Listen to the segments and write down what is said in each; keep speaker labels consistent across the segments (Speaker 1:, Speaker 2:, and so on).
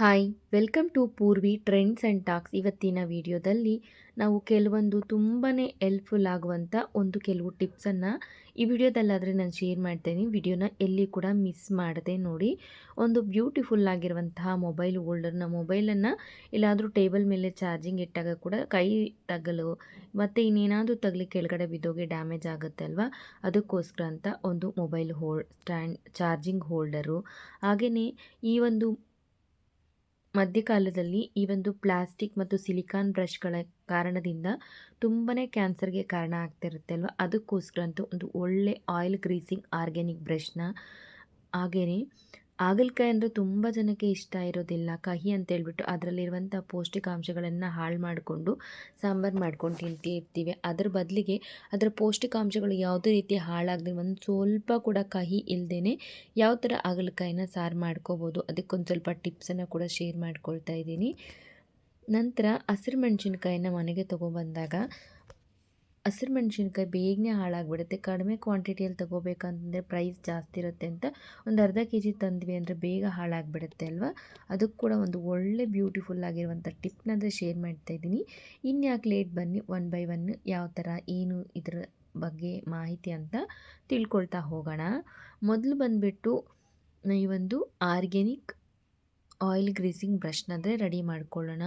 Speaker 1: Hi welcome to Poorvi trends and talks ಇವತ್ತಿನ ವಿಡಿಯೋದಲ್ಲಿ ನಾವು ಕೆಲವೊಂದು ತುಂಬಾ ಹೆಲ್ಪ್ಫುಲ್ ಆಗುವಂಥ ಒಂದು ಕೆಲವು ಟಿಪ್ಸನ್ನು ಈ ವಿಡಿಯೋದಲ್ಲಾದರೆ ನಾನು ಶೇರ್ ಮಾಡ್ತೇನೆ. ವಿಡಿಯೋನ ಎಲ್ಲಿ ಕೂಡ ಮಿಸ್ ಮಾಡದೆ ನೋಡಿ. ಒಂದು ಬ್ಯೂಟಿಫುಲ್ ಆಗಿರುವಂತಹ ಮೊಬೈಲ್ ಹೋಲ್ಡರ್ನ ಮೊಬೈಲನ್ನು ಎಲ್ಲಾದರೂ ಟೇಬಲ್ ಮೇಲೆ ಚಾರ್ಜಿಂಗ್ ಇಟ್ಟಾಗ ಕೂಡ ಕೈ ತಗಲು ಮತ್ತು ಇನ್ನೇನಾದರೂ ತಗಲಿ ಕೆಳಗಡೆ ಬಿದ್ದೋಗಿ ಡ್ಯಾಮೇಜ್ ಆಗುತ್ತೆ ಅಲ್ವಾ? ಅದಕ್ಕೋಸ್ಕರ ಅಂತ ಒಂದು mobile hole stand charging holder ಹಾಗೆಯೇ ಈ ಒಂದು ಮಧ್ಯಕಾಲದಲ್ಲಿ ಈ ಒಂದು ಪ್ಲಾಸ್ಟಿಕ್ ಮತ್ತು ಸಿಲಿಕಾನ್ ಬ್ರಷ್ಗಳ ಕಾರಣದಿಂದ ತುಂಬಾ ಕ್ಯಾನ್ಸರ್ಗೆ ಕಾರಣ ಆಗ್ತಿರುತ್ತೆ ಅಲ್ವಾ? ಅದಕ್ಕೋಸ್ಕರ ಒಂದು ಒಳ್ಳೆ ಆಯಿಲ್ ಗ್ರೀಸಿಂಗ್ ಆರ್ಗ್ಯಾನಿಕ್ ಬ್ರಷ್ನ ಹಾಗೆಯೇ ಹಾಗಲಕಾಯಿ ಅಂದರೆ ತುಂಬ ಜನಕ್ಕೆ ಇಷ್ಟ ಇರೋದಿಲ್ಲ. ಕಹಿ ಅಂತ ಹೇಳ್ಬಿಟ್ಟು ಅದರಲ್ಲಿರುವಂಥ ಪೌಷ್ಟಿಕಾಂಶಗಳನ್ನು ಹಾಳು ಮಾಡಿಕೊಂಡು ಸಾಂಬಾರು ಮಾಡ್ಕೊಂಡು ತಿಂತಿರ್ತೀವಿ ಅದರ ಬದಲಿಗೆ ಅದರ ಪೌಷ್ಟಿಕಾಂಶಗಳು ಯಾವುದೇ ರೀತಿ ಹಾಳಾಗದೆ ಒಂದು ಸ್ವಲ್ಪ ಕೂಡ ಕಹಿ ಇಲ್ಲದೇ ಯಾವ ಥರ ಹಾಗಲಕಾಯಿನ ಸಾರು ಮಾಡ್ಕೋಬೋದು. ಅದಕ್ಕೊಂದು ಸ್ವಲ್ಪ ಟಿಪ್ಸನ್ನು ಕೂಡ ಶೇರ್ ಮಾಡ್ಕೊಳ್ತಾ ಇದ್ದೀನಿ. ನಂತರ ಹಸಿರು ಮೆಣಸಿನ್ಕಾಯಿನ ಮನೆಗೆ ತೊಗೊಬಂದಾಗ ಹಸಿರು ಮೆಣಸಿನ್ಕಾಯಿ ಬೇಗನೆ ಹಾಳಾಗ್ಬಿಡುತ್ತೆ. ಕಡಿಮೆ ಕ್ವಾಂಟಿಟಿಯಲ್ಲಿ ತೊಗೋಬೇಕಂತಂದರೆ ಪ್ರೈಸ್ ಜಾಸ್ತಿ ಇರುತ್ತೆ ಅಂತ ಒಂದು ಅರ್ಧ ಕೆ ಜಿ ತಂದ್ವಿ ಅಂದರೆ ಬೇಗ ಹಾಳಾಗಿಬಿಡುತ್ತೆ ಅಲ್ವಾ? ಅದಕ್ಕೆ ಕೂಡ ಒಂದು ಒಳ್ಳೆ ಬ್ಯೂಟಿಫುಲ್ ಆಗಿರುವಂಥ ಟಿಪ್ನಾದರೆ ಶೇರ್ ಮಾಡ್ತಾ ಇದ್ದೀನಿ. ಇನ್ಯಾಕೆ ಲೇಟ್ ಬನ್ನಿ? ಒನ್ ಬೈ ಒನ್ ಯಾವ ಥರ ಏನು ಇದರ ಬಗ್ಗೆ ಮಾಹಿತಿ ಅಂತ ತಿಳ್ಕೊಳ್ತಾ ಹೋಗೋಣ. ಮೊದಲು ಬಂದುಬಿಟ್ಟು ಈ ಒಂದು ಆರ್ಗ್ಯಾನಿಕ್ ಆಯಿಲ್ ಗ್ರೀಸಿಂಗ್ ಬ್ರಷ್ನಾದರೆ ರೆಡಿ ಮಾಡ್ಕೊಳ್ಳೋಣ.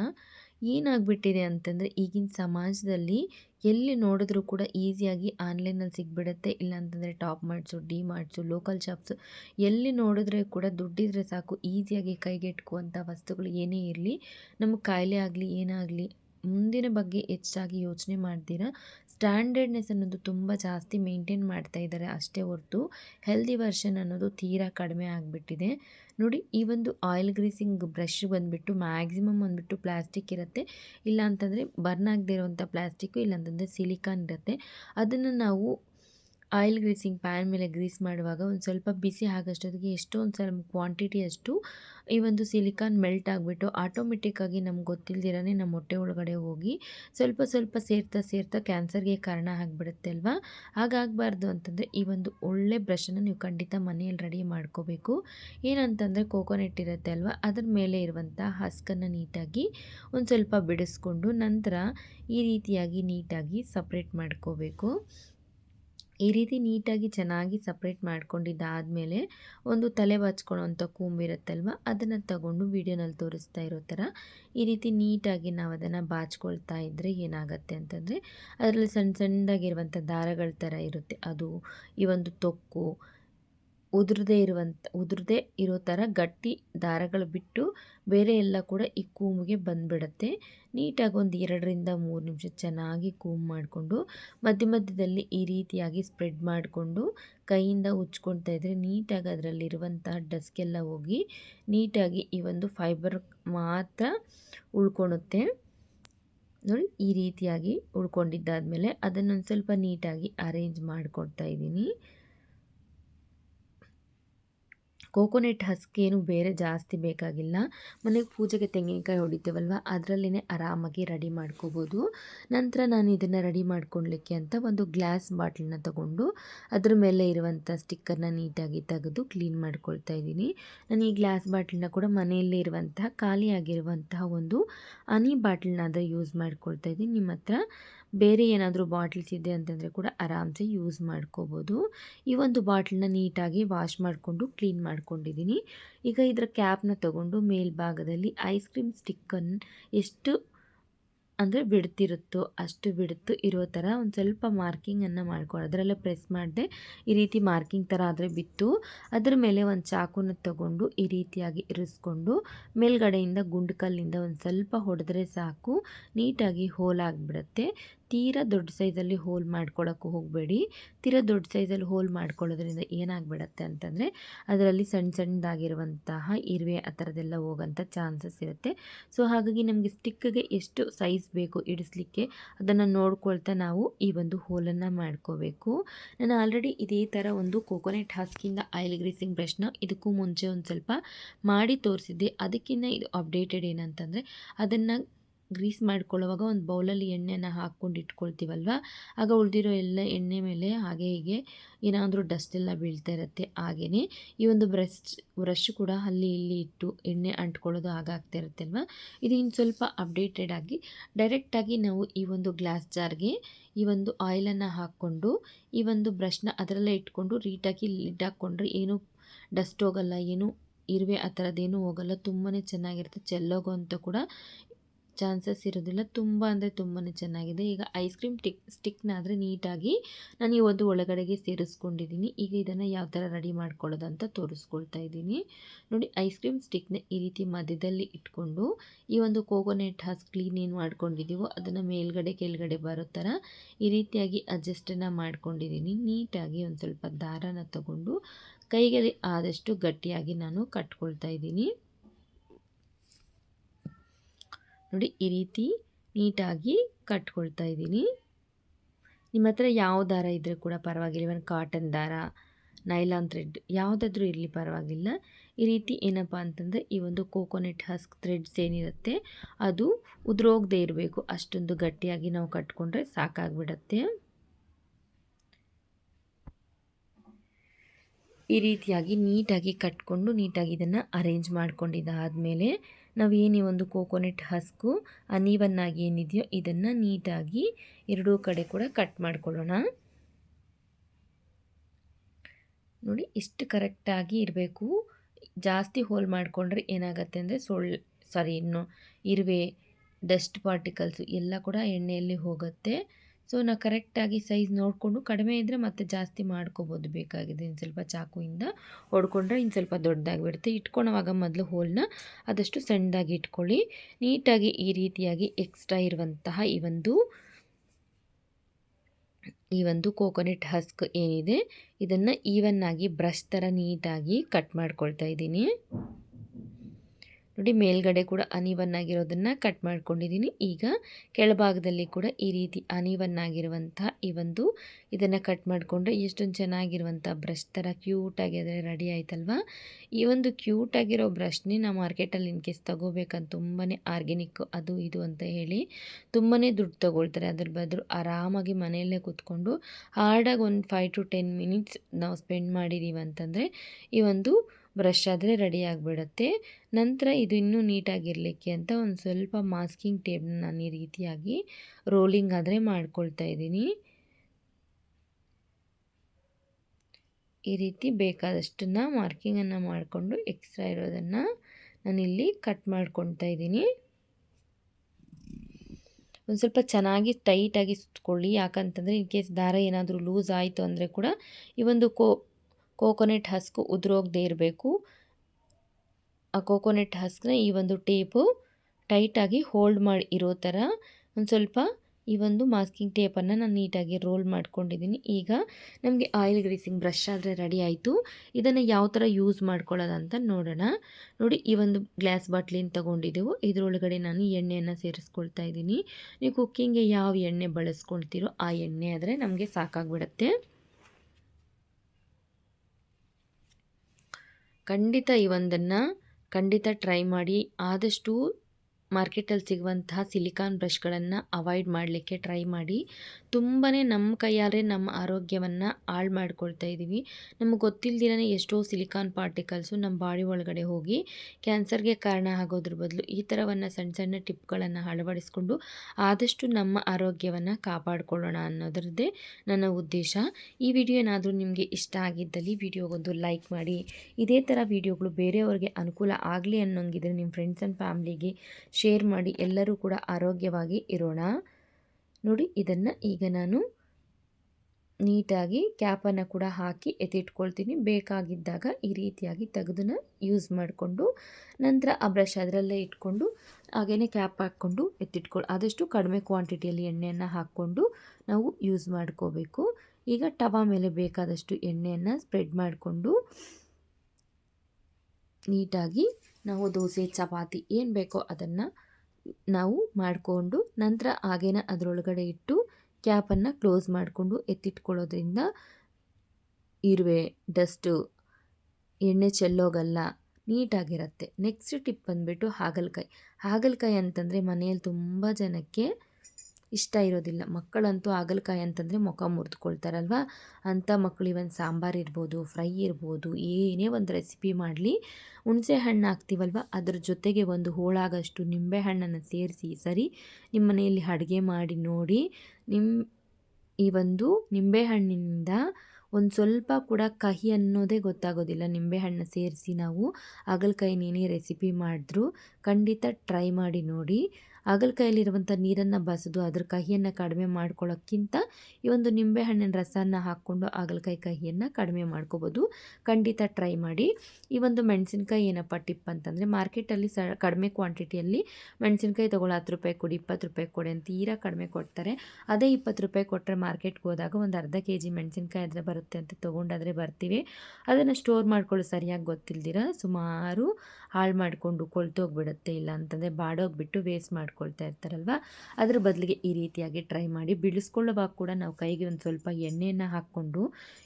Speaker 1: ಏನಾಗ್ಬಿಟ್ಟಿದೆ ಅಂತಂದರೆ ಈಗಿನ ಸಮಾಜದಲ್ಲಿ ಎಲ್ಲಿ ನೋಡಿದ್ರೂ ಕೂಡ ಈಸಿಯಾಗಿ ಆನ್ಲೈನಲ್ಲಿ ಸಿಗ್ಬಿಡುತ್ತೆ. ಇಲ್ಲ ಅಂತಂದರೆ top marts, D marts, local shops ಎಲ್ಲಿ ನೋಡಿದ್ರೆ ಕೂಡ ದುಡ್ಡಿದ್ರೆ ಸಾಕು, ಈಸಿಯಾಗಿ ಕೈಗೆಟ್ಕುವಂಥ ವಸ್ತುಗಳು ಏನೇ ಇರಲಿ, ನಮಗೆ ಕಾಯಿಲೆ ಆಗಲಿ ಏನಾಗಲಿ ಮುಂದಿನ ಬಗ್ಗೆ ಹೆಚ್ಚಾಗಿ ಯೋಚನೆ ಮಾಡ್ತೀರಾ? ಸ್ಟ್ಯಾಂಡರ್ಡ್ನೆಸ್ ಅನ್ನೋದು ತುಂಬ ಜಾಸ್ತಿ ಮೇಂಟೈನ್ ಮಾಡ್ತಾ ಇದ್ದಾರೆ ಅಷ್ಟೇ ಹೊರತು, ಹೆಲ್ದಿ ವರ್ಷನ್ ಅನ್ನೋದು ತೀರಾ ಕಡಿಮೆ ಆಗಿಬಿಟ್ಟಿದೆ. ನೋಡಿ, ಈ ಒಂದು ಆಯಿಲ್ ಗ್ರೀಸಿಂಗ್ ಬ್ರಷ್ ಬಂದುಬಿಟ್ಟು ಮ್ಯಾಕ್ಸಿಮಮ್ ಬಂದುಬಿಟ್ಟು ಪ್ಲಾಸ್ಟಿಕ್ ಇರುತ್ತೆ. ಇಲ್ಲ ಅಂತಂದರೆ ಬರ್ನ್ ಆಗದೇ ಇರುವಂಥ ಪ್ಲಾಸ್ಟಿಕ್ಕು ಇಲ್ಲಾಂತಂದರೆ ಸಿಲಿಕಾನ್ ಇರುತ್ತೆ. ಅದನ್ನು ನಾವು ಆಯಿಲ್ ಗ್ರೀಸಿಂಗ್ ಪ್ಯಾನ್ ಮೇಲೆ ಗ್ರೀಸ್ ಮಾಡುವಾಗ ಒಂದು ಸ್ವಲ್ಪ ಬಿಸಿ ಆಗೋಷ್ಟೊತ್ತಿಗೆ ಎಷ್ಟೊಂದು ಸಲ ಕ್ವಾಂಟಿಟಿ ಅಷ್ಟು ಈ ಒಂದು ಸಿಲಿಕಾನ್ ಮೆಲ್ಟ್ ಆಗಿಬಿಟ್ಟು ಆಟೋಮೆಟಿಕ್ಕಾಗಿ ನಮ್ಗೆ ಗೊತ್ತಿಲ್ದಿರೇ ನಮ್ಮ ಹೊಟ್ಟೆ ಒಳಗಡೆ ಹೋಗಿ ಸ್ವಲ್ಪ ಸ್ವಲ್ಪ ಸೇರ್ತಾ ಸೇರ್ತಾ ಕ್ಯಾನ್ಸರ್ಗೆ ಕಾರಣ ಆಗಿಬಿಡುತ್ತೆ ಅಲ್ವಾ? ಹಾಗಾಗಬಾರ್ದು ಅಂತಂದರೆ ಈ ಒಂದು ಒಳ್ಳೆ ಬ್ರಷನ್ನು ನೀವು ಖಂಡಿತ ಮನೆಯಲ್ಲಿ ರೆಡಿ ಮಾಡ್ಕೋಬೇಕು. ಏನಂತಂದರೆ ಕೋಕೋನೆಟ್ ಇರುತ್ತೆ ಅಲ್ವಾ? ಅದ್ರ ಮೇಲೆ ಇರುವಂಥ ಹಸ್ಕನ್ನು ನೀಟಾಗಿ ಒಂದು ಸ್ವಲ್ಪ ಬಿಡಿಸ್ಕೊಂಡು ನಂತರ ಈ ರೀತಿಯಾಗಿ ನೀಟಾಗಿ ಸಪ್ರೇಟ್ ಮಾಡ್ಕೋಬೇಕು. ಈ ರೀತಿ ನೀಟಾಗಿ ಚೆನ್ನಾಗಿ ಸಪ್ರೇಟ್ ಮಾಡ್ಕೊಂಡಿದ್ದಾದಮೇಲೆ ಒಂದು ತಲೆ ಬಾಚ್ಕೊಳ್ಳೋವಂಥ ಕೂಂಬಿರುತ್ತಲ್ವ? ಅದನ್ನು ತಗೊಂಡು ವೀಡಿಯೋನಲ್ಲಿ ತೋರಿಸ್ತಾ ಇರೋ ಥರ ಈ ರೀತಿ ನೀಟಾಗಿ ನಾವು ಅದನ್ನು ಬಾಚ್ಕೊಳ್ತಾ ಇದ್ದರೆ ಏನಾಗುತ್ತೆ ಅಂತಂದರೆ, ಅದರಲ್ಲಿ ಸಣ್ಣ ಸಣ್ಣದಾಗಿರುವಂಥ ದಾರಗಳ ಥರ ಇರುತ್ತೆ. ಅದು ಈ ಒಂದು ತೊಕ್ಕು ಉದುರದೇ ಇರುವಂಥ ಉದುರದೇ ಇರೋ ಥರ ಗಟ್ಟಿ ದಾರಗಳು ಬಿಟ್ಟು ಬೇರೆ ಎಲ್ಲ ಕೂಡ ಈ ಕೂಮಿಗೆ ಬಂದುಬಿಡತ್ತೆ. ನೀಟಾಗಿ ಒಂದು ಎರಡರಿಂದ ಮೂರು ನಿಮಿಷ ಚೆನ್ನಾಗಿ ಕೂಮ್ ಮಾಡಿಕೊಂಡು, ಮಧ್ಯ ಮಧ್ಯದಲ್ಲಿ ಈ ರೀತಿಯಾಗಿ ಸ್ಪ್ರೆಡ್ ಮಾಡಿಕೊಂಡು ಕೈಯಿಂದ ಉಚ್ಕೊಳ್ತಾ ಇದ್ದರೆ ನೀಟಾಗಿ ಅದರಲ್ಲಿರುವಂತಹ ಡಸ್ಕೆಲ್ಲ ಹೋಗಿ ನೀಟಾಗಿ ಈ ಒಂದು ಫೈಬರ್ ಮಾತ್ರ ಉಳ್ಕೊಳುತ್ತೆ. ನೋಡಿ, ಈ ರೀತಿಯಾಗಿ ಉಳ್ಕೊಂಡಿದ್ದಾದಮೇಲೆ ಅದನ್ನೊಂದು ಸ್ವಲ್ಪ ನೀಟಾಗಿ ಅರೇಂಜ್ ಮಾಡಿಕೊಡ್ತಾ ಇದ್ದೀನಿ. ಕೋಕೋನೆಟ್ ಹಸ್ಕೇನು ಬೇರೆ ಜಾಸ್ತಿ ಬೇಕಾಗಿಲ್ಲ. ಮನೆಗೆ ಪೂಜೆಗೆ ತೆಂಗಿನಕಾಯಿ ಹೊಡಿತೇವಲ್ವ? ಅದರಲ್ಲೇ ಆರಾಮಾಗಿ ರೆಡಿ ಮಾಡ್ಕೋಬೋದು. ನಂತರ ನಾನು ಇದನ್ನು ರೆಡಿ ಮಾಡ್ಕೊಳ್ಲಿಕ್ಕೆ ಅಂತ ಒಂದು ಗ್ಲಾಸ್ ಬಾಟ್ಲನ್ನ ತಗೊಂಡು, ಅದ್ರ ಮೇಲೆ ಇರುವಂಥ ಸ್ಟಿಕ್ಕರ್ನ ನೀಟಾಗಿ ತೆಗೆದು ಕ್ಲೀನ್ ಮಾಡ್ಕೊಳ್ತಾ ಇದ್ದೀನಿ. ನಾನು ಈ ಗ್ಲಾಸ್ ಬಾಟ್ಲನ್ನ ಕೂಡ ಮನೆಯಲ್ಲೇ ಇರುವಂತಹ, ಖಾಲಿಯಾಗಿರುವಂತಹ ಒಂದು ಹನಿ ಬಾಟ್ಲನ್ನ ಅದರ ಯೂಸ್ ಮಾಡ್ಕೊಳ್ತಾ ಇದ್ದೀನಿ. ನಿಮ್ಮ ಹತ್ರ ಬೇರೆ ಏನಾದರೂ ಬಾಟ್ಲ್ಸ್ ಇದೆ ಅಂತಂದರೆ ಕೂಡ ಆರಾಮ್ಸೆ ಯೂಸ್ ಮಾಡ್ಕೋಬೋದು. ಈ ಒಂದು ಬಾಟ್ಲನ್ನ ನೀಟಾಗಿ ವಾಶ್ ಮಾಡಿಕೊಂಡು ಕ್ಲೀನ್ ಮಾಡ್ಕೊಂಡಿದ್ದೀನಿ. ಈಗ ಇದರ ಕ್ಯಾಪ್ನ ತಗೊಂಡು ಮೇಲ್ಭಾಗದಲ್ಲಿ ಐಸ್ ಕ್ರೀಮ್ ಸ್ಟಿಕ್ಕನ್ನು ಎಷ್ಟು ಅಂದರೆ ಬಿಡ್ತಿರುತ್ತೋ ಅಷ್ಟು ಬಿಡುತ್ತು ಇರೋ ಥರ ಒಂದು ಸ್ವಲ್ಪ ಮಾರ್ಕಿಂಗನ್ನು ಮಾಡ್ಕೊಂಡು ಅದರಲ್ಲೇ ಪ್ರೆಸ್ ಮಾಡಿದೆ ಈ ರೀತಿ ಮಾರ್ಕಿಂಗ್ ಥರ ಆದರೆ ಬಿತ್ತು. ಅದರ ಮೇಲೆ ಒಂದು ಚಾಕುನ ತಗೊಂಡು ಈ ರೀತಿಯಾಗಿ ಇರಿಸ್ಕೊಂಡು ಮೇಲ್ಗಡೆಯಿಂದ ಗುಂಡು ಕಲ್ಲಿಂದ ಒಂದು ಸ್ವಲ್ಪ ಹೊಡೆದ್ರೆ ಸಾಕು, ನೀಟಾಗಿ ಹೋಲ್ ಆಗಿಬಿಡುತ್ತೆ. ತೀರಾ ದೊಡ್ಡ ಸೈಜಲ್ಲಿ ಹೋಲ್ ಮಾಡ್ಕೊಳ್ಳೋಕ್ಕೂ ಹೋಗಬೇಡಿ. ತೀರಾ ದೊಡ್ಡ ಸೈಜಲ್ಲಿ ಹೋಲ್ ಮಾಡ್ಕೊಳ್ಳೋದ್ರಿಂದ ಏನಾಗ್ಬಿಡತ್ತೆ ಅಂತಂದರೆ, ಅದರಲ್ಲಿ ಸಣ್ಣ ಸಣ್ಣದಾಗಿರುವಂತಹ ಇರುವೆ ಆ ಥರದ್ದೆಲ್ಲ ಹೋಗೋಂಥ ಚಾನ್ಸಸ್ ಇರುತ್ತೆ. ಸೊ, ಹಾಗಾಗಿ ನಮಗೆ ಸ್ಟಿಕ್ಗೆ ಎಷ್ಟು ಸೈಜ್ ಬೇಕು ಇಡಿಸ್ಲಿಕ್ಕೆ ಅದನ್ನು ನೋಡ್ಕೊಳ್ತಾ ನಾವು ಈ ಒಂದು ಹೋಲನ್ನು ಮಾಡ್ಕೋಬೇಕು. ನಾನು ಆಲ್ರೆಡಿ ಇದೇ ಥರ ಒಂದು ಕೋಕೋನೆಟ್ ಹಸ್ಕಿಂದ ಆಯಿಲ್ ಗ್ರೀಸಿಂಗ್ ಬ್ರಷ್ನ ಇದಕ್ಕೂ ಮುಂಚೆ ಒಂದು ಸ್ವಲ್ಪ ಮಾಡಿ ತೋರಿಸಿದ್ದೆ. ಅದಕ್ಕಿಂತ ಇದು ಅಪ್ಡೇಟೆಡ್ ಏನಂತಂದರೆ, ಅದನ್ನು ಗ್ರೀಸ್ ಮಾಡ್ಕೊಳ್ಳುವಾಗ ಒಂದು ಬೌಲಲ್ಲಿ ಎಣ್ಣೆನ ಹಾಕ್ಕೊಂಡು ಇಟ್ಕೊಳ್ತೀವಲ್ವ? ಆಗ ಉಳಿದಿರೋ ಎಲ್ಲ ಎಣ್ಣೆ ಮೇಲೆ ಹಾಗೆ ಹೀಗೆ ಏನಾದರೂ ಡಸ್ಟ್ ಎಲ್ಲ ಬೀಳ್ತಾ ಇರುತ್ತೆ ಹಾಗೆಯೇ ಈ ಒಂದು ಬ್ರಷ್ ಬ್ರಷ್ ಕೂಡ ಅಲ್ಲಿ ಇಲ್ಲಿ ಇಟ್ಟು ಎಣ್ಣೆ ಅಂಟ್ಕೊಳ್ಳೋದು ಹಾಗಾಗ್ತಾ ಇರುತ್ತೆ ಅಲ್ವಾ? ಇದು ಇನ್ನು ಸ್ವಲ್ಪ ಅಪ್ಡೇಟೆಡ್ ಆಗಿ ಡೈರೆಕ್ಟಾಗಿ ನಾವು ಈ ಒಂದು ಗ್ಲಾಸ್ ಜಾರ್ಗೆ ಈ ಒಂದು ಆಯಿಲನ್ನು ಹಾಕ್ಕೊಂಡು ಈ ಒಂದು ಬ್ರಷ್ನ ಅದರಲ್ಲೇ ಇಟ್ಕೊಂಡು ರೀಟಾಗಿ ಲಿಡ್ ಹಾಕ್ಕೊಂಡ್ರೆ ಏನು ಡಸ್ಟ್ ಹೋಗಲ್ಲ, ಏನು ಇರುವೆ ಆ ಥರದ್ದೇನೂ ಹೋಗಲ್ಲ ತುಂಬಾ ಚೆನ್ನಾಗಿರುತ್ತೆ, ಚೆಲ್ಲೋಗೋ ಅಂತ ಕೂಡ ಚಾನ್ಸಸ್ ಇರೋದಿಲ್ಲ. ತುಂಬ ಅಂದರೆ ತುಂಬಾ ಚೆನ್ನಾಗಿದೆ. ಈಗ ಐಸ್ ಕ್ರೀಮ್ ಟಿಕ್, ಸ್ಟಿಕ್ನಾದರೆ ನೀಟಾಗಿ ನಾನು ಈ ಒಂದು ಒಳಗಡೆಗೆ ಸೇರಿಸ್ಕೊಂಡಿದ್ದೀನಿ. ಈಗ ಇದನ್ನು ಯಾವ ಥರ ರೆಡಿ ಮಾಡ್ಕೊಳ್ಳೋದು ಅಂತ ತೋರಿಸ್ಕೊಳ್ತಾ ಇದ್ದೀನಿ. ನೋಡಿ, ಐಸ್ ಕ್ರೀಮ್ ಸ್ಟಿಕ್ನ ಈ ರೀತಿ ಮಧ್ಯದಲ್ಲಿ ಇಟ್ಕೊಂಡು ಈ ಒಂದು ಕೋಕೋನೆಟ್ ಹಾಸ್ ಕ್ಲೀನ್ ಏನು ಮಾಡ್ಕೊಂಡಿದ್ದೀವೋ ಅದನ್ನು ಮೇಲ್ಗಡೆ ಕೆಳಗಡೆ ಬರೋ ಥರ ಈ ರೀತಿಯಾಗಿ ಅಡ್ಜಸ್ಟನ್ನು ಮಾಡ್ಕೊಂಡಿದ್ದೀನಿ. ನೀಟಾಗಿ ಒಂದು ಸ್ವಲ್ಪ ದಾರನ ತಗೊಂಡು ಕೈಗೆ ಆದಷ್ಟು ಗಟ್ಟಿಯಾಗಿ ನಾನು ಕಟ್ಕೊಳ್ತಾ ಇದ್ದೀನಿ. ನೋಡಿ ಈ ರೀತಿ ನೀಟಾಗಿ ಕಟ್ಕೊಳ್ತಾ ಇದ್ದೀನಿ. ನಿಮ್ಮ ಹತ್ರ ಯಾವ ದಾರ ಇದ್ದರೆ ಕೂಡ ಪರವಾಗಿಲ್ಲ. ಇವನ್ ಕಾಟನ್ ದಾರ ನೈಲಾನ್ ಥ್ರೆಡ್ ಯಾವುದಾದ್ರೂ ಇರಲಿ ಪರವಾಗಿಲ್ಲ. ಈ ರೀತಿ ಏನಪ್ಪ ಅಂತಂದರೆ ಈ ಒಂದು ಕೋಕೋನೆಟ್ ಹಸ್ಕ್ ಥ್ರೆಡ್ಸ್ ಏನಿರುತ್ತೆ, ಅದು ಉದುರೋಗದೆ ಇರಬೇಕು. ಅಷ್ಟೊಂದು ಗಟ್ಟಿಯಾಗಿ ನಾವು ಕಟ್ಕೊಂಡ್ರೆ ಸಾಕಾಗ್ಬಿಡತ್ತೆ. ಈ ರೀತಿಯಾಗಿ ನೀಟಾಗಿ ಕಟ್ಕೊಂಡು ನೀಟಾಗಿ ಇದನ್ನು ಅರೇಂಜ್ ಮಾಡ್ಕೊಂಡಿದ್ದಾದಮೇಲೆ ನಾವು ಏನು ಈ ಒಂದು ಕೋಕೋನೆಟ್ ಹಸ್ಕು ನೀವನ್ನಾಗಿ ಏನಿದೆಯೋ ಇದನ್ನು ನೀಟಾಗಿ ಎರಡೂ ಕಡೆ ಕೂಡ ಕಟ್ ಮಾಡ್ಕೊಳ್ಳೋಣ. ನೋಡಿ ಇಷ್ಟು ಕರೆಕ್ಟಾಗಿ ಇರಬೇಕು. ಜಾಸ್ತಿ ಹೋಲ್ ಮಾಡಿಕೊಂಡ್ರೆ ಏನಾಗುತ್ತೆ ಅಂದರೆ ಸೊಳ್ಳೆ ಸಾರಿ ಇನ್ನು ಇರುವೆ ಡಸ್ಟ್ ಪಾರ್ಟಿಕಲ್ಸು ಎಲ್ಲ ಕೂಡ ಎಣ್ಣೆಯಲ್ಲಿ ಹೋಗುತ್ತೆ. ಸೊ ನಾ ಕರೆಕ್ಟಾಗಿ ಸೈಜ್ ನೋಡಿಕೊಂಡು ಕಡಿಮೆ ಇದ್ದರೆ ಮತ್ತೆ ಜಾಸ್ತಿ ಮಾಡ್ಕೋಬೋದು. ಬೇಕಾಗಿದೆ ಇನ್ನು ಸ್ವಲ್ಪ ಚಾಕುವಿಂದ ಹೊಡ್ಕೊಂಡ್ರೆ ಇನ್ನು ಸ್ವಲ್ಪ ದೊಡ್ಡದಾಗಿ ಬಿಡುತ್ತೆ ಇಟ್ಕೊಳೋವಾಗ ಮೊದಲು ಹೋಲ್ನ ಆದಷ್ಟು ಸಣ್ಣದಾಗಿ ಇಟ್ಕೊಳ್ಳಿ. ನೀಟಾಗಿ ಈ ರೀತಿಯಾಗಿ ಎಕ್ಸ್ಟ್ರಾ ಇರುವಂತಹ ಈ ಒಂದು ಈ ಒಂದು ಕೋಕೋನೆಟ್ ಹಸ್ಕ್ ಏನಿದೆ, ಇದನ್ನು ಈವನ್ನಾಗಿ ಬ್ರಷ್ ಥರ ನೀಟಾಗಿ ಕಟ್ ಮಾಡ್ಕೊಳ್ತಾ ಇದ್ದೀನಿ. ನೋಡಿ ಮೇಲ್ಗಡೆ ಕೂಡ ಅನಿವನ್ ಆಗಿರೋದನ್ನು ಕಟ್ ಮಾಡ್ಕೊಂಡಿದ್ದೀನಿ ಈಗ ಕೆಳಭಾಗದಲ್ಲಿ ಕೂಡ ಈ ರೀತಿ ಅನಿವನ್ ಆಗಿರುವಂಥ ಈ ಒಂದು ಇದನ್ನು ಕಟ್ ಮಾಡಿಕೊಂಡ್ರೆ ಎಷ್ಟೊಂದು ಚೆನ್ನಾಗಿರುವಂಥ ಬ್ರಷ್ ಥರ ಕ್ಯೂಟಾಗಿ ಅದರ ರೆಡಿ ಆಯ್ತಲ್ವಾ? ಈ ಒಂದು ಕ್ಯೂಟಾಗಿರೋ ಬ್ರಷ್ನೇ ನಾವು ಮಾರ್ಕೆಟಲ್ಲಿ ಇನ್ ಕೇಸ್ ತಗೋಬೇಕಂತ ತುಂಬಾ ಆರ್ಗ್ಯಾನಿಕ್ ಅದು ಇದು ಅಂತ ಹೇಳಿ ತುಂಬಾ ದುಡ್ಡು ತೊಗೊಳ್ತಾರೆ. ಅದ್ರ ಬದಲು ಆರಾಮಾಗಿ ಮನೆಯಲ್ಲೇ ಕೂತ್ಕೊಂಡು ಹಾರ್ಡಾಗಿ ಒಂದು ಫೈವ್ ಟು ಟೆನ್ ಮಿನಿಟ್ಸ್ ನಾವು ಸ್ಪೆಂಡ್ ಮಾಡಿದ್ದೀವಿ ಅಂತಂದರೆ ಈ ಒಂದು ಬ್ರಷ್ ಆದರೆ ರೆಡಿ ಆಗಿಬಿಡುತ್ತೆ. ನಂತರ ಇದು ಇನ್ನೂ ನೀಟಾಗಿರಲಿಕ್ಕೆ ಅಂತ ಒಂದು ಸ್ವಲ್ಪ ಮಾಸ್ಕಿಂಗ್ ಟೇಪ್ನ ನಾನು ಈ ರೀತಿಯಾಗಿ ರೋಲಿಂಗ್ ಆದರೆ ಮಾಡ್ಕೊಳ್ತಾ ಇದ್ದೀನಿ. ಈ ರೀತಿ ಬೇಕಾದಷ್ಟನ್ನು ಮಾರ್ಕಿಂಗನ್ನು ಮಾಡಿಕೊಂಡು ಎಕ್ಸ್ಟ್ರಾ ಇರೋದನ್ನು ನಾನಿಲ್ಲಿ ಕಟ್ ಮಾಡ್ಕೊಳ್ತಾ ಇದ್ದೀನಿ. ಒಂದು ಸ್ವಲ್ಪ ಚೆನ್ನಾಗಿ ಟೈಟಾಗಿ ಸುತ್ತಕೊಳ್ಳಿ ಯಾಕಂತಂದರೆ ಇನ್ ಕೇಸ್ ದಾರ ಏನಾದರೂ ಲೂಸ್ ಆಯಿತು ಅಂದರೆ ಕೂಡ ಈ ಒಂದು ಕೋ ಕೋಕೋನೆಟ್ ಹಸ್ಕು ಉದುರೋಗದೇ ಇರಬೇಕು. ಆ ಕೋಕೋನೆಟ್ ಹಸ್ಕ್ನ ಈ ಒಂದು ಟೇಪು ಟೈಟಾಗಿ ಹೋಲ್ಡ್ ಮಾಡಿ, ಇರೋ ಥರ ಒಂದು ಸ್ವಲ್ಪ ಈ ಒಂದು ಮಾಸ್ಕಿಂಗ್ ಟೇಪನ್ನು ನಾನು ನೀಟಾಗಿ ರೋಲ್ ಮಾಡ್ಕೊಂಡಿದ್ದೀನಿ. ಈಗ ನಮಗೆ ಆಯಿಲ್ ಗ್ರೀಸಿಂಗ್ ಬ್ರಷ್ ಆದರೆ ರೆಡಿ ಆಯಿತು. ಇದನ್ನು ಯಾವ ಥರ ಯೂಸ್ ಮಾಡ್ಕೊಳ್ಳೋದಂತ ನೋಡೋಣ. ನೋಡಿ, ಈ ಒಂದು ಗ್ಲಾಸ್ ಬಾಟ್ಲಿನ ತೊಗೊಂಡಿದ್ದೆವು ಇದರೊಳಗಡೆ ನಾನು ಎಣ್ಣೆಯನ್ನು ಸೇರಿಸ್ಕೊಳ್ತಾ ಇದ್ದೀನಿ. ನೀವು ಕುಕ್ಕಿಂಗ್ಗೆ ಯಾವ ಎಣ್ಣೆ ಬಳಸ್ಕೊಳ್ತೀರೋ ಆ ಎಣ್ಣೆ ಆದರೆ ನಮಗೆ ಸಾಕಾಗ್ಬಿಡತ್ತೆ. ಖಂಡಿತ ಈ ಒಂದನ್ನು ಖಂಡಿತ ಟ್ರೈ ಮಾಡಿ ಆದಷ್ಟು ಮಾರ್ಕೆಟಲ್ಲಿ ಸಿಗುವಂತಹ ಸಿಲಿಕಾನ್ ಬ್ರಷ್ಗಳನ್ನು ಅವಾಯ್ಡ್ ಮಾಡಲಿಕ್ಕೆ ಟ್ರೈ ಮಾಡಿ. ತುಂಬಾ ನಮ್ಮ ಕೈಯಾರೆ ನಮ್ಮ ಆರೋಗ್ಯವನ್ನು ಹಾಳು ಮಾಡ್ಕೊಳ್ತಾ ಇದ್ದೀವಿ ನಮಗೆ ಗೊತ್ತಿಲ್ಲದಿರೇ ಎಷ್ಟೋ ಸಿಲಿಕಾನ್ ಪಾರ್ಟಿಕಲ್ಸು ನಮ್ಮ ಬಾಡಿ ಒಳಗಡೆ ಹೋಗಿ ಕ್ಯಾನ್ಸರ್ಗೆ ಕಾರಣ ಆಗೋದ್ರ ಬದಲು ಈ ಥರವನ್ನು ಸಣ್ಣ ಸಣ್ಣ ಟಿಪ್ಗಳನ್ನು ಅಳವಡಿಸ್ಕೊಂಡು ಆದಷ್ಟು ನಮ್ಮ ಆರೋಗ್ಯವನ್ನು ಕಾಪಾಡಿಕೊಳ್ಳೋಣ ಅನ್ನೋದ್ರದ್ದೇ ನನ್ನ ಉದ್ದೇಶ. ಈ ವಿಡಿಯೋ ಏನಾದರೂ ನಿಮಗೆ ಇಷ್ಟ ಆಗಿದ್ದಲ್ಲಿ ವಿಡಿಯೋಗೊಂದು ಲೈಕ್ ಮಾಡಿ. ಇದೇ ಥರ ವಿಡಿಯೋಗಳು ಬೇರೆಯವ್ರಿಗೆ ಅನುಕೂಲ ಆಗಲಿ ಅನ್ನೋಂಗಿದ್ರೆ ನಿಮ್ಮ ಫ್ರೆಂಡ್ಸ್ ಆ್ಯಂಡ್ ಫ್ಯಾಮ್ಲಿಗೆ ಶೇರ್ ಮಾಡಿ ಎಲ್ಲರೂ ಕೂಡ ಆರೋಗ್ಯವಾಗಿ ಇರೋಣ. ನೋಡಿ, ಇದನ್ನು ಈಗ ನಾನು ನೀಟಾಗಿ ಕ್ಯಾಪನ್ನು ಕೂಡ ಹಾಕಿ ಎತ್ತಿಟ್ಕೊಳ್ತೀನಿ ಬೇಕಾಗಿದ್ದಾಗ ಈ ರೀತಿಯಾಗಿ ತೆಗೆದನ್ನ ಯೂಸ್ ಮಾಡಿಕೊಂಡು ನಂತರ ಆ ಬ್ರಷ್ ಅದರಲ್ಲೇ ಇಟ್ಕೊಂಡು ಹಾಗೆಯೇ ಕ್ಯಾಪ್ ಹಾಕ್ಕೊಂಡು ಎತ್ತಿಟ್ಕೊಳ್ಳಿ ಆದಷ್ಟು ಕಡಿಮೆ ಕ್ವಾಂಟಿಟಿಯಲ್ಲಿ ಎಣ್ಣೆಯನ್ನು ಹಾಕ್ಕೊಂಡು ನಾವು ಯೂಸ್ ಮಾಡ್ಕೋಬೇಕು. ಈಗ ಟವ ಮೇಲೆ ಬೇಕಾದಷ್ಟು ಎಣ್ಣೆಯನ್ನು ಸ್ಪ್ರೆಡ್ ಮಾಡಿಕೊಂಡು ನೀಟಾಗಿ ನಾವು ದೋಸೆ, ಚಪಾತಿ ಏನು ಬೇಕೋ ಅದನ್ನು ನಾವು ಮಾಡಿಕೊಂಡು ನಂತರ ಹಾಗೇನ ಅದರೊಳಗಡೆ ಇಟ್ಟು ಕ್ಯಾಪನ್ನು ಕ್ಲೋಸ್ ಮಾಡಿಕೊಂಡು ಎತ್ತಿಟ್ಕೊಳ್ಳೋದ್ರಿಂದ ಇರುವೆ ಡಸ್ಟು ಎಣ್ಣೆ ಚೆಲ್ಲೋಗಲ್ಲ, ನೀಟಾಗಿರುತ್ತೆ. ನೆಕ್ಸ್ಟ್ ಟಿಪ್ ಬಂದುಬಿಟ್ಟು ಹಾಗಲಕಾಯಿ. ಹಾಗಲಕಾಯಿ ಅಂತಂದರೆ ಮನೆಯಲ್ಲಿ ತುಂಬ ಜನಕ್ಕೆ ಇಷ್ಟ ಇರೋದಿಲ್ಲ. ಮಕ್ಕಳಂತೂ ಹಾಗಲಕಾಯಿ ಅಂತಂದರೆ ಮುಖ ಮುರಿದುಕೊಳ್ತಾರಲ್ವ? ಅಂಥ ಮಕ್ಕಳು ಇವನ್ ಸಾಂಬಾರು ಇರ್ಬೋದು, ಫ್ರೈ ಇರ್ಬೋದು, ಏನೇ ಒಂದು ರೆಸಿಪಿ ಮಾಡಲಿ, ಹುಣಸೆ ಹಣ್ಣು ಹಾಕ್ತೀವಲ್ವ? ಅದ್ರ ಜೊತೆಗೆ ಒಂದು ಹೋಳಾಗಷ್ಟು ನಿಂಬೆ ಹಣ್ಣನ್ನು ಸೇರಿಸಿ, ಸರಿ? ನಿಮ್ಮ ಮನೆಯಲ್ಲಿ ಅಡುಗೆ ಮಾಡಿ ನೋಡಿ ನಿಮ್ಮ ಈ ಒಂದು ನಿಂಬೆಹಣ್ಣಿನಿಂದ ಒಂದು ಸ್ವಲ್ಪ ಕೂಡ ಕಹಿ ಅನ್ನೋದೇ ಗೊತ್ತಾಗೋದಿಲ್ಲ. ನಿಂಬೆಹಣ್ಣು ಸೇರಿಸಿ ನಾವು ಹಾಗಲಕಾಯಿನೇನೇ ರೆಸಿಪಿ ಮಾಡಿದ್ರು ಖಂಡಿತ ಟ್ರೈ ಮಾಡಿ ನೋಡಿ. ಹಾಗಲಕಾಯಲ್ಲಿರುವಂಥ ನೀರನ್ನು ಬಸಿದು ಅದ್ರ ಕಹಿಯನ್ನು ಕಡಿಮೆ ಮಾಡ್ಕೊಳ್ಳೋಕ್ಕಿಂತ ಈ ಒಂದು ನಿಂಬೆಹಣ್ಣಿನ ರಸನ ಹಾಕ್ಕೊಂಡು ಹಾಗಲಕಾಯಿ ಕಹಿಯನ್ನು ಕಡಿಮೆ ಮಾಡ್ಕೋಬೋದು. ಖಂಡಿತ ಟ್ರೈ ಮಾಡಿ. ಈ ಒಂದು ಮೆಣಸಿನ್ಕಾಯಿ ಏನಪ್ಪ ಟಿಪ್ ಅಂತಂದರೆ, ಮಾರ್ಕೆಟಲ್ಲಿ ಸ ಕಡಿಮೆ ಕ್ವಾಂಟಿಟಿಯಲ್ಲಿ ಮೆಣಸಿನ್ಕಾಯಿ ತೊಗೊಳ್ಳೋ ಹತ್ತು ರೂಪಾಯಿ ಕೊಡಿ, ಇಪ್ಪತ್ತು ರೂಪಾಯಿ ಕೊಡಿ ಅಂತ ತೀರಾ ಕಡಿಮೆ ಕೊಡ್ತಾರೆ. ಅದೇ ಇಪ್ಪತ್ತು ರೂಪಾಯಿ ಕೊಟ್ಟರೆ ಮಾರ್ಕೆಟ್ಗೆ ಹೋದಾಗ ಒಂದು ಅರ್ಧ ಕೆ ಜಿ ಮೆಣಸಿನ್ಕಾಯಿ ಆದರೆ ಬರುತ್ತೆ ಅಂತ ತೊಗೊಂಡಾದರೆ ಬರ್ತೀವಿ. ಅದನ್ನು ಸ್ಟೋರ್ ಮಾಡ್ಕೊಳ್ಳೋ ಸರಿಯಾಗಿ ಗೊತ್ತಿಲ್ದಿರ ಸುಮಾರು ಹಾಳು ಮಾಡಿಕೊಂಡು ಕೊಳ್ತೋಗ್ಬಿಡುತ್ತೆ ಇಲ್ಲ ಅಂತಂದರೆ ಬಾಡೋಗ್ಬಿಟ್ಟು ವೇಸ್ಟ್ ಮಾಡ್ಕೊಳ್ತಾ ಇರ್ತಾರಲ್ವ? ಅದ್ರ ಬದಲಿಗೆ ಈ ರೀತಿಯಾಗಿ ಟ್ರೈ ಮಾಡಿ ಬಿಡಿಸ್ಕೊಳ್ಳುವಾಗ ಕೂಡ ನಾವು ಕೈಗೆ ಒಂದು ಸ್ವಲ್ಪ ಎಣ್ಣೆಯನ್ನು ಹಾಕ್ಕೊಂಡು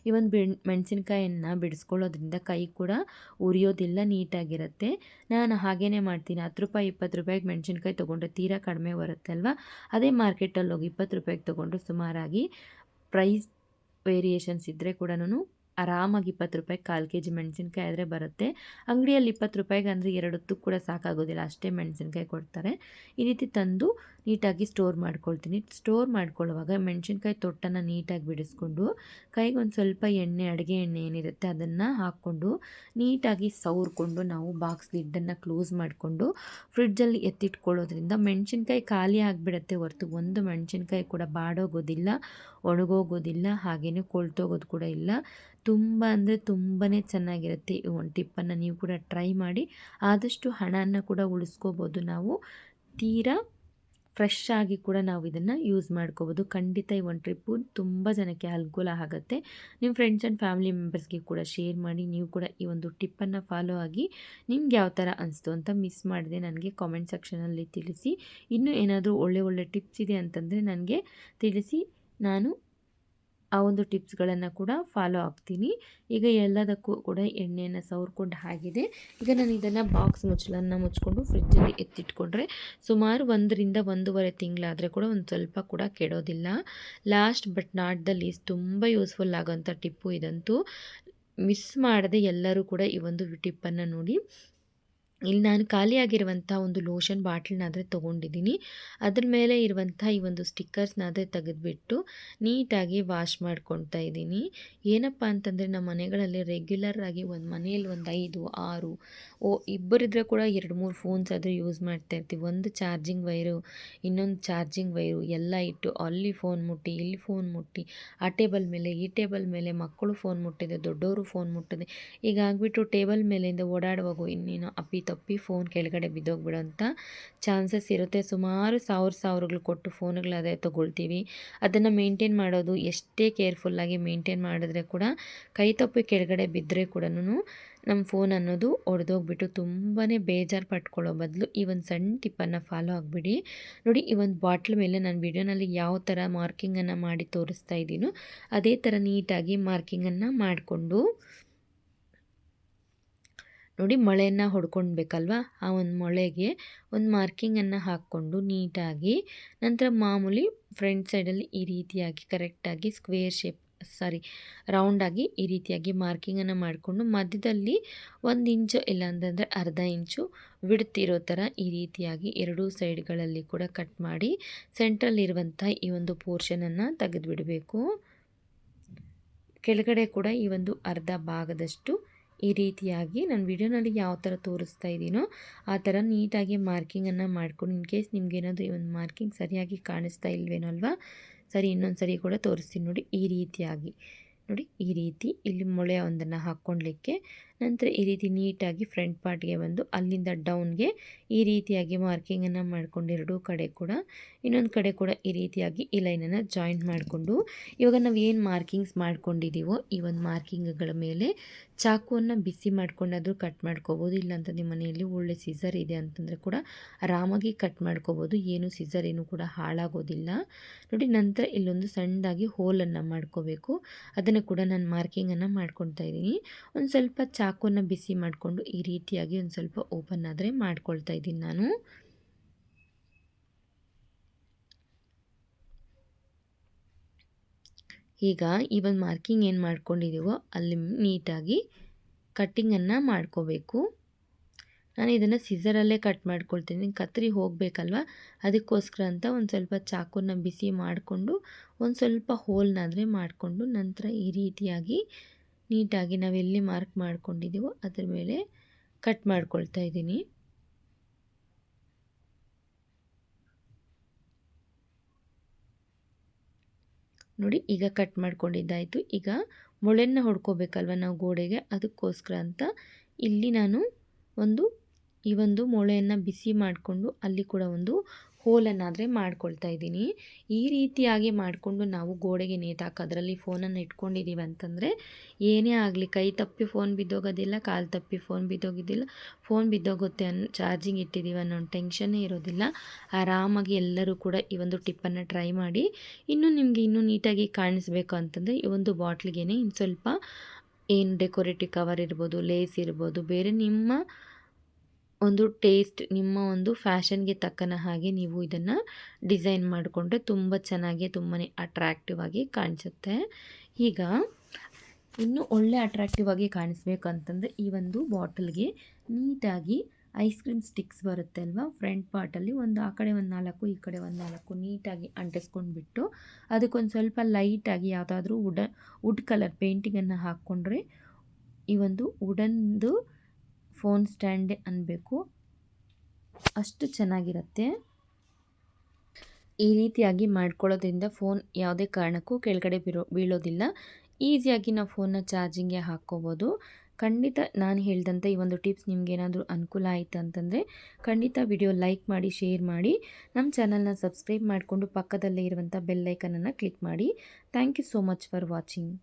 Speaker 1: ಈ ಒಂದು ಬಿ ಮೆಣಸಿನ್ಕಾಯನ್ನು ಬಿಡಿಸ್ಕೊಳ್ಳೋದ್ರಿಂದ ಕೈ ಕೂಡ ಉರಿಯೋದಿಲ್ಲ, ನೀಟಾಗಿರುತ್ತೆ. ನಾನು ಹಾಗೇ ಮಾಡ್ತೀನಿ. ಹತ್ತು ರೂಪಾಯಿ, ಇಪ್ಪತ್ತು ರೂಪಾಯಿಗೆ ಮೆಣಸಿನ್ಕಾಯಿ ತೊಗೊಂಡ್ರೆ ತೀರಾ ಕಡಿಮೆ ಬರುತ್ತೆ ಅಲ್ವಾ? ಅದೇ ಮಾರ್ಕೆಟಲ್ಲಿ ಹೋಗಿ ಇಪ್ಪತ್ತು ರೂಪಾಯಿಗೆ ತೊಗೊಂಡ್ರೆ ಸುಮಾರಾಗಿ ಪ್ರೈಸ್ ವೇರಿಯೇಷನ್ಸ್ ಇದ್ದರೆ ಕೂಡ ಆರಾಮಾಗಿ ಇಪ್ಪತ್ತು ರೂಪಾಯಿ ಕಾಲು ಕೆ ಜಿ ಮೆಣಸಿನ್ಕಾಯಿ ಆದರೆ ಬರುತ್ತೆ. ಅಂಗಡಿಯಲ್ಲಿ ಇಪ್ಪತ್ತು ರೂಪಾಯಿಗೆ ಅಂದರೆ ಎರಡು ಹೊತ್ತು ಕೂಡ ಸಾಕಾಗೋದಿಲ್ಲ. ಅಷ್ಟೇ ಮೆಣಸಿನ್ಕಾಯಿ ಕೊಡ್ತಾರೆ. ಈ ರೀತಿ ತಂದು ನೀಟಾಗಿ ಸ್ಟೋರ್ ಮಾಡ್ಕೊಳ್ತೀನಿ. ಸ್ಟೋರ್ ಮಾಡ್ಕೊಳ್ಳುವಾಗ ಮೆಣಸಿನ್ಕಾಯಿ ತೊಟ್ಟನ್ನು ನೀಟಾಗಿ ಬಿಡಿಸ್ಕೊಂಡು ಕೈಗೆ ಒಂದು ಸ್ವಲ್ಪ ಎಣ್ಣೆ, ಅಡುಗೆ ಎಣ್ಣೆ ಏನಿರುತ್ತೆ ಅದನ್ನು ಹಾಕ್ಕೊಂಡು ನೀಟಾಗಿ ಸವರ್ಕೊಂಡು ನಾವು ಬಾಕ್ಸ್ ಲಿಡ್ಡನ್ನು ಕ್ಲೋಸ್ ಮಾಡಿಕೊಂಡು ಫ್ರಿಡ್ಜಲ್ಲಿ ಎತ್ತಿಟ್ಕೊಳ್ಳೋದ್ರಿಂದ ಮೆಣಸಿನ್ಕಾಯಿ ಖಾಲಿ ಆಗಿಬಿಡುತ್ತೆ ಹೊರತು ಒಂದು ಮೆಣಸಿನ್ಕಾಯಿ ಕೂಡ ಬಾಡೋಗೋದಿಲ್ಲ, ಒಣಗೋಗೋದಿಲ್ಲ ಹಾಗೆಯೇ ಕೊಳ್ತೋಗೋದು ಕೂಡ ಇಲ್ಲ. ತುಂಬ ಅಂದರೆ ತುಂಬಾ ಚೆನ್ನಾಗಿರುತ್ತೆ ಈ ಒಂದು ಟಿಪ್ಪನ್ನು ನೀವು ಕೂಡ ಟ್ರೈ ಮಾಡಿ. ಆದಷ್ಟು ಹಣನ ಕೂಡ ಉಳಿಸ್ಕೋಬೋದು ನಾವು. ತೀರಾ ಫ್ರೆಶ್ ಆಗಿ ಕೂಡ ನಾವು ಇದನ್ನು ಯೂಸ್ ಮಾಡ್ಕೋಬೋದು. ಖಂಡಿತ ಈ ಒಂದು ಟ್ರಿಪ್ಪು ತುಂಬ ಜನಕ್ಕೆ ಅನುಕೂಲ ಆಗುತ್ತೆ. ನಿಮ್ಮ ಫ್ರೆಂಡ್ಸ್ ಆ್ಯಂಡ್ ಫ್ಯಾಮಿಲಿ ಮೆಂಬರ್ಸ್ಗೆ ಕೂಡ ಶೇರ್ ಮಾಡಿ, ನೀವು ಕೂಡ ಈ ಒಂದು ಟಿಪ್ಪನ್ನು ಫಾಲೋ ಆಗಿ ನಿಮ್ಗೆ ಯಾವ ಥರ ಅನಿಸ್ತು ಅಂತ ಮಿಸ್ ಮಾಡಿದೆ ನನಗೆ ಕಾಮೆಂಟ್ ಸೆಕ್ಷನಲ್ಲಿ ತಿಳಿಸಿ. ಇನ್ನೂ ಏನಾದರೂ ಒಳ್ಳೆ ಒಳ್ಳೆ ಟಿಪ್ಸ್ ಇದೆ ಅಂತಂದರೆ ನನಗೆ ತಿಳಿಸಿ. ನಾನು ಆ ಒಂದು ಟಿಪ್ಸ್ಗಳನ್ನು ಕೂಡ ಫಾಲೋ ಆಗ್ತೀನಿ. ಈಗ ಎಲ್ಲದಕ್ಕೂ ಕೂಡ ಎಣ್ಣೆಯನ್ನು ಸವರ್ಕೊಂಡು ಆಗಿದೆ ಈಗ ನಾನು ಇದನ್ನು ಬಾಕ್ಸ್ ಮುಚ್ಚಲನ್ನು ಮುಚ್ಕೊಂಡು ಫ್ರಿಜ್ಜಲ್ಲಿ ಎತ್ತಿಟ್ಕೊಂಡ್ರೆ ಸುಮಾರು ಒಂದರಿಂದ ಒಂದೂವರೆ ತಿಂಗಳಾದರೆ ಕೂಡ ಒಂದು ಸ್ವಲ್ಪ ಕೂಡ ಕೆಡೋದಿಲ್ಲ. Last but not the least ತುಂಬ ಯೂಸ್ಫುಲ್ ಆಗೋಂಥ ಟಿಪ್ಪು ಇದಂತೂ. ಮಿಸ್ ಮಾಡದೆ ಎಲ್ಲರೂ ಕೂಡ ಈ ಒಂದು ಟಿಪ್ಪನ್ನು ನೋಡಿ ಇಲ್ಲಿ ನಾನು ಖಾಲಿಯಾಗಿರುವಂಥ ಒಂದು ಲೋಷನ್ ಬಾಟ್ಲನ್ನಾದರೆ ತೊಗೊಂಡಿದ್ದೀನಿ. ಅದ್ರ ಮೇಲೆ ಇರುವಂಥ ಈ ಒಂದು ಸ್ಟಿಕ್ಕರ್ಸ್ನಾದರೆ ತೆಗೆದುಬಿಟ್ಟು ನೀಟಾಗಿ ವಾಶ್ ಮಾಡ್ಕೊಳ್ತಾ ಇದ್ದೀನಿ. ಏನಪ್ಪ ಅಂತಂದರೆ ನಮ್ಮ ಮನೆಗಳಲ್ಲಿ ರೆಗ್ಯುಲರ್ ಆಗಿ ಒಂದು ಮನೆಯಲ್ಲಿ ಒಂದು ಐದು, ಆರು, ಓ ಇಬ್ಬರಿದ್ರೆ ಕೂಡ ಎರಡು, ಮೂರು ಫೋನ್ಸ್ ಆದರೂ ಯೂಸ್ ಮಾಡ್ತಾ ಇರ್ತೀವಿ. ಒಂದು ಚಾರ್ಜಿಂಗ್ ವೈರು, ಇನ್ನೊಂದು ಚಾರ್ಜಿಂಗ್ ವೈರು ಎಲ್ಲ ಇಟ್ಟು ಅಲ್ಲಿ ಫೋನ್ ಮುಟ್ಟಿ, ಇಲ್ಲಿ ಫೋನ್ ಮುಟ್ಟಿ, ಆ ಟೇಬಲ್ ಮೇಲೆ, ಈ ಟೇಬಲ್ ಮೇಲೆ ಮಕ್ಕಳು ಫೋನ್ ಮುಟ್ಟಿದೆ ದೊಡ್ಡವರು ಫೋನ್ ಮುಟ್ಟಿದೆ. ಈಗ ಆಗಿಬಿಟ್ಟು ಟೇಬಲ್ ಮೇಲಿಂದ ಓಡಾಡುವಾಗ ಇನ್ನೇನು ಅಪ್ಪಿ ತಪ್ಪಿ ಫೋನ್ ಕೆಳಗಡೆ ಬಿದ್ದೋಗ್ಬಿಡೋಂಥ ಚಾನ್ಸಸ್ ಇರುತ್ತೆ. ಸುಮಾರು ಸಾವಿರ ಸಾವಿರಗಳು ಕೊಟ್ಟು ಫೋನುಗಳದೇ ತೊಗೊಳ್ತೀವಿ. ಅದನ್ನು ಮೇಂಟೈನ್ ಮಾಡೋದು ಎಷ್ಟೇ ಕೇರ್ಫುಲ್ಲಾಗಿ ಮೇಂಟೈನ್ ಮಾಡಿದ್ರೆ ಕೂಡ ಕೈ ತಪ್ಪಿ ಕೆಳಗಡೆ ಬಿದ್ದರೆ ಕೂಡ ನಮ್ಮ ಫೋನ್ ಅನ್ನೋದು ಒಡೆದೋಗ್ಬಿಟ್ಟು ತುಂಬಾ ಬೇಜಾರು ಪಟ್ಕೊಳ್ಳೋ ಬದಲು ಈ ಒಂದು ಸಣ್ಣ ಟಿಪ್ಪನ್ನು ಫಾಲೋ ಆಗಿಬಿಡಿ. ನೋಡಿ ಈ ಒಂದು ಬಾಟ್ಲ್ ಮೇಲೆ ನಾನು ವಿಡಿಯೋನಲ್ಲಿ ಯಾವ ಥರ ಮಾರ್ಕಿಂಗನ್ನು ಮಾಡಿ ತೋರಿಸ್ತಾ ಇದ್ದೀನೋ ಅದೇ ಥರ ನೀಟಾಗಿ ಮಾರ್ಕಿಂಗನ್ನು ಮಾಡಿಕೊಂಡು ನೋಡಿ ಮೊಳೆಯನ್ನು ಹೊಡ್ಕೊಳ್ಬೇಕಲ್ವಾ ಆ ಒಂದು ಮೊಳೆಗೆ ಒಂದು ಮಾರ್ಕಿಂಗನ್ನು ಹಾಕ್ಕೊಂಡು ನೀಟಾಗಿ ನಂತರ ಮಾಮೂಲಿ ಫ್ರಂಟ್ ಸೈಡಲ್ಲಿ ಈ ರೀತಿಯಾಗಿ ಕರೆಕ್ಟಾಗಿ ಸ್ಕ್ವೇರ್ ಶೇಪ್, ಸಾರಿ, ರೌಂಡಾಗಿ ಈ ರೀತಿಯಾಗಿ ಮಾರ್ಕಿಂಗನ್ನು ಮಾಡಿಕೊಂಡು ಮಧ್ಯದಲ್ಲಿ ಒಂದು ಇಂಚು ಇಲ್ಲ ಅಂತಂದರೆ ಅರ್ಧ ಇಂಚು ಬಿಡ್ತಿರೋ ಥರ ಈ ರೀತಿಯಾಗಿ ಎರಡೂ ಸೈಡ್ಗಳಲ್ಲಿ ಕೂಡ ಕಟ್ ಮಾಡಿ ಸೆಂಟ್ರಲ್ಲಿರುವಂಥ ಈ ಒಂದು ಪೋರ್ಷನನ್ನು ತೆಗೆದುಬಿಡಬೇಕು. ಕೆಳಗಡೆ ಕೂಡ ಈ ಒಂದು ಅರ್ಧ ಭಾಗದಷ್ಟು ಈ ರೀತಿಯಾಗಿ ನಾನು ವಿಡಿಯೋನಲ್ಲಿ ಯಾವ ಥರ ತೋರಿಸ್ತಾ ಇದ್ದೀನೋ ಆ ಥರ ನೀಟಾಗಿ ಮಾರ್ಕಿಂಗನ್ನು ಮಾಡ್ಕೊಂಡು ಇನ್ ಕೇಸ್ ನಿಮಗೇನಾದರೂ ಈ ಒಂದು ಮಾರ್ಕಿಂಗ್ ಸರಿಯಾಗಿ ಕಾಣಿಸ್ತಾ ಇಲ್ವೇನೋ ಅಲ್ವಾ ಸರಿ ಇನ್ನೊಂದು ಸರಿ ಕೂಡ ತೋರಿಸ್ತೀನಿ ನೋಡಿ ಈ ರೀತಿಯಾಗಿ. ನೋಡಿ ಈ ರೀತಿ ಇಲ್ಲಿ ಮೊಳೆ ಒಂದನ್ನು ಹಾಕ್ಕೊಳ್ಲಿಕ್ಕೆ ನಂತರ ಈ ರೀತಿ ನೀಟಾಗಿ ಫ್ರಂಟ್ ಪಾರ್ಟ್ಗೆ ಬಂದು ಅಲ್ಲಿಂದ ಡೌನ್ಗೆ ಈ ರೀತಿಯಾಗಿ ಮಾರ್ಕಿಂಗನ್ನು ಮಾಡಿಕೊಂಡು ಎರಡೂ ಕಡೆ ಕೂಡ, ಇನ್ನೊಂದು ಕಡೆ ಕೂಡ ಈ ರೀತಿಯಾಗಿ ಈ ಲೈನನ್ನು ಜಾಯಿಂಟ್ ಮಾಡಿಕೊಂಡು, ಇವಾಗ ನಾವು ಏನು ಮಾರ್ಕಿಂಗ್ಸ್ ಮಾಡ್ಕೊಂಡಿದ್ದೀವೋ ಈ ಒಂದು ಮಾರ್ಕಿಂಗ್ಗಳ ಮೇಲೆ ಚಾಕುವನ್ನು ಬಿಸಿ ಮಾಡ್ಕೊಂಡಾದರೂ ಕಟ್ ಮಾಡ್ಕೋಬೋದು, ಇಲ್ಲಾಂತ ನಿಮ್ಮ ಮನೆಯಲ್ಲಿ ಒಳ್ಳೆ ಸೀಸರ್ ಇದೆ ಅಂತಂದರೆ ಕೂಡ ಆರಾಮಾಗಿ ಕಟ್ ಮಾಡ್ಕೋಬೋದು, ಏನು ಸಿಸರ್ ಏನು ಕೂಡ ಹಾಳಾಗೋದಿಲ್ಲ. ನೋಡಿ ನಂತರ ಇಲ್ಲೊಂದು ಸಣ್ಣದಾಗಿ ಹೋಲನ್ನು ಮಾಡ್ಕೋಬೇಕು. ಅದನ್ನು ಕೂಡ ನಾನು ಮಾರ್ಕಿಂಗನ್ನು ಮಾಡ್ಕೊತಾ ಇದ್ದೀನಿ. ಒಂದು ಸ್ವಲ್ಪ ಚಾ ಚಾಕುನ ಬಿಸಿ ಮಾಡಿಕೊಂಡು ಈ ರೀತಿಯಾಗಿ ಒಂದು ಸ್ವಲ್ಪ ಓಪನ್ ಆದರೆ ಮಾಡ್ಕೊಳ್ತಾ ಇದ್ದೀನಿ ನಾನು. ಈಗ ಈ ಒಂದು ಮಾರ್ಕಿಂಗ್ ಏನು ಮಾಡ್ಕೊಂಡಿದ್ದೀವೋ ಅಲ್ಲಿ ನೀಟಾಗಿ ಕಟ್ಟಿಂಗನ್ನು ಮಾಡ್ಕೋಬೇಕು. ನಾನು ಇದನ್ನು ಸಿಸರಲ್ಲೇ ಕಟ್ ಮಾಡ್ಕೊಳ್ತೀನಿ. ಕತ್ರಿ ಹೋಗಬೇಕಲ್ವ? ಅದಕ್ಕೋಸ್ಕರ ಅಂತ ಒಂದು ಸ್ವಲ್ಪ ಚಾಕುನ ಬಿಸಿ ಮಾಡಿಕೊಂಡು ಒಂದು ಸ್ವಲ್ಪ ಹೋಲ್ನಾದರೆ ಮಾಡಿಕೊಂಡು ನಂತರ ಈ ರೀತಿಯಾಗಿ ನೀಟಾಗಿ ನಾವೆಲ್ಲಿ ಮಾರ್ಕ್ ಮಾಡ್ಕೊಂಡಿದ್ದೀವೋ ಅದ್ರ ಮೇಲೆ ಕಟ್ ಮಾಡ್ಕೊಳ್ತಾ ಇದ್ದೀನಿ. ನೋಡಿ, ಈಗ ಕಟ್ ಮಾಡ್ಕೊಂಡಿದ್ದಾಯಿತು. ಈಗ ಮೊಳೆನ ಹೊಡ್ಕೋಬೇಕಲ್ವ ನಾವು ಗೋಡೆಗೆ? ಅದಕ್ಕೋಸ್ಕರ ಅಂತ ಇಲ್ಲಿ ನಾನು ಒಂದು ಈ ಒಂದು ಮೊಳೆಯನ್ನು ಬಿಸಿ ಮಾಡಿಕೊಂಡು ಅಲ್ಲಿ ಕೂಡ ಒಂದು ಹೋಲನ್ನಾದರೆ ಮಾಡ್ಕೊಳ್ತಾ ಇದ್ದೀನಿ. ಈ ರೀತಿಯಾಗಿ ಮಾಡಿಕೊಂಡು ನಾವು ಗೋಡೆಗೆ ನೇತಾಕ, ಅದರಲ್ಲಿ ಫೋನನ್ನು ಇಟ್ಕೊಂಡಿದ್ದೀವಿ ಅಂತಂದರೆ, ಏನೇ ಆಗಲಿ ಕೈ ತಪ್ಪಿ ಫೋನ್ ಬಿದ್ದೋಗೋದಿಲ್ಲ, ಕಾಲು ತಪ್ಪಿ ಫೋನ್ ಬಿದ್ದೋಗಿದ್ದಿಲ್ಲ, ಫೋನ್ ಬಿದ್ದೋಗುತ್ತೆ ಅನ್ನೋ ಚಾರ್ಜಿಂಗ್ ಇಟ್ಟಿದ್ದೀವಿ ಅನ್ನೋ ಟೆನ್ಷನ್ನೇ ಇರೋದಿಲ್ಲ. ಆರಾಮಾಗಿ ಎಲ್ಲರೂ ಕೂಡ ಈ ಒಂದು ಟಿಪ್ಪನ್ನು ಟ್ರೈ ಮಾಡಿ, ಇನ್ನೂ ನಿಮಗೆ ಇನ್ನೂ ನೀಟಾಗಿ ಕಾಣಿಸ್ಬೇಕು ಅಂತಂದರೆ, ಈ ಒಂದು ಬಾಟ್ಲಿಗೆ ಇನ್ನು ಸ್ವಲ್ಪ ಏನು ಡೆಕೋರೇಟಿವ್ ಕವರ್ ಇರ್ಬೋದು, ಲೇಸ್ ಇರ್ಬೋದು, ಬೇರೆ ನಿಮ್ಮ ಒಂದು ಟೇಸ್ಟ್ ನಿಮ್ಮ ಒಂದು ಫ್ಯಾಷನ್ಗೆ ತಕ್ಕನ ಹಾಗೆ ನೀವು ಇದನ್ನು ಡಿಸೈನ್ ಮಾಡಿಕೊಂಡ್ರೆ ತುಂಬ ಚೆನ್ನಾಗಿ ತುಂಬಾ ಅಟ್ರ್ಯಾಕ್ಟಿವ್ ಆಗಿ ಕಾಣಿಸುತ್ತೆ. ಈಗ ಇನ್ನೂ ಒಳ್ಳೆ ಅಟ್ರಾಕ್ಟಿವ್ ಆಗಿ ಕಾಣಿಸ್ಬೇಕು ಅಂತಂದರೆ ಈ ಒಂದು ಬಾಟಲ್ಗೆ ನೀಟಾಗಿ ಐಸ್ ಕ್ರೀಮ್ ಸ್ಟಿಕ್ಸ್ ಬರುತ್ತೆ ಅಲ್ವಾ? ಫ್ರಂಟ್ ಪಾರ್ಟಲ್ಲಿ ಒಂದು ಆ ಕಡೆ ಒಂದು ನಾಲ್ಕು, ಈ ಕಡೆ ಒಂದು ನಾಲ್ಕು ನೀಟಾಗಿ ಅಂಟಿಸ್ಕೊಂಡ್ಬಿಟ್ಟು ಅದಕ್ಕೊಂದು ಸ್ವಲ್ಪ ಲೈಟಾಗಿ ಯಾವುದಾದ್ರೂ ವುಡ, ವುಡ್ ಕಲರ್ ಪೇಂಟಿಂಗನ್ನು ಹಾಕ್ಕೊಂಡ್ರೆ ಈ ಒಂದು ವುಡನ್ದು ಫೋನ್ ಸ್ಟ್ಯಾಂಡ್ ಅನ್ನಬೇಕು ಅಷ್ಟು ಚೆನ್ನಾಗಿರುತ್ತೆ. ಈ ರೀತಿಯಾಗಿ ಮಾಡ್ಕೊಳ್ಳೋದ್ರಿಂದ ಫೋನ್ ಯಾವುದೇ ಕಾರಣಕ್ಕೂ ಕೆಳಗಡೆ ಬೀರೋ, ಬೀಳೋದಿಲ್ಲ. ಈಸಿಯಾಗಿ ನಾವು ಫೋನ್ನ ಚಾರ್ಜಿಂಗ್ಗೆ ಹಾಕ್ಕೋಬೋದು. ಖಂಡಿತ ನಾನು ಹೇಳಿದಂಥ ಈ ಒಂದು ಟಿಪ್ಸ್ ನಿಮಗೇನಾದರೂ ಅನುಕೂಲ ಆಯಿತು ಅಂತಂದರೆ ಖಂಡಿತ ವಿಡಿಯೋ ಲೈಕ್ ಮಾಡಿ, ಶೇರ್ ಮಾಡಿ. ನಮ್ಮ ಚಾನಲ್ನ ಸಬ್ಸ್ಕ್ರೈಬ್ ಮಾಡಿಕೊಂಡು ಪಕ್ಕದಲ್ಲೇ ಇರುವಂಥ ಬೆಲ್ಲೈಕನನ್ನು ಕ್ಲಿಕ್ ಮಾಡಿ. Thank you so much for watching.